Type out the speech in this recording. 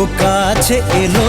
ও কাছে এলো।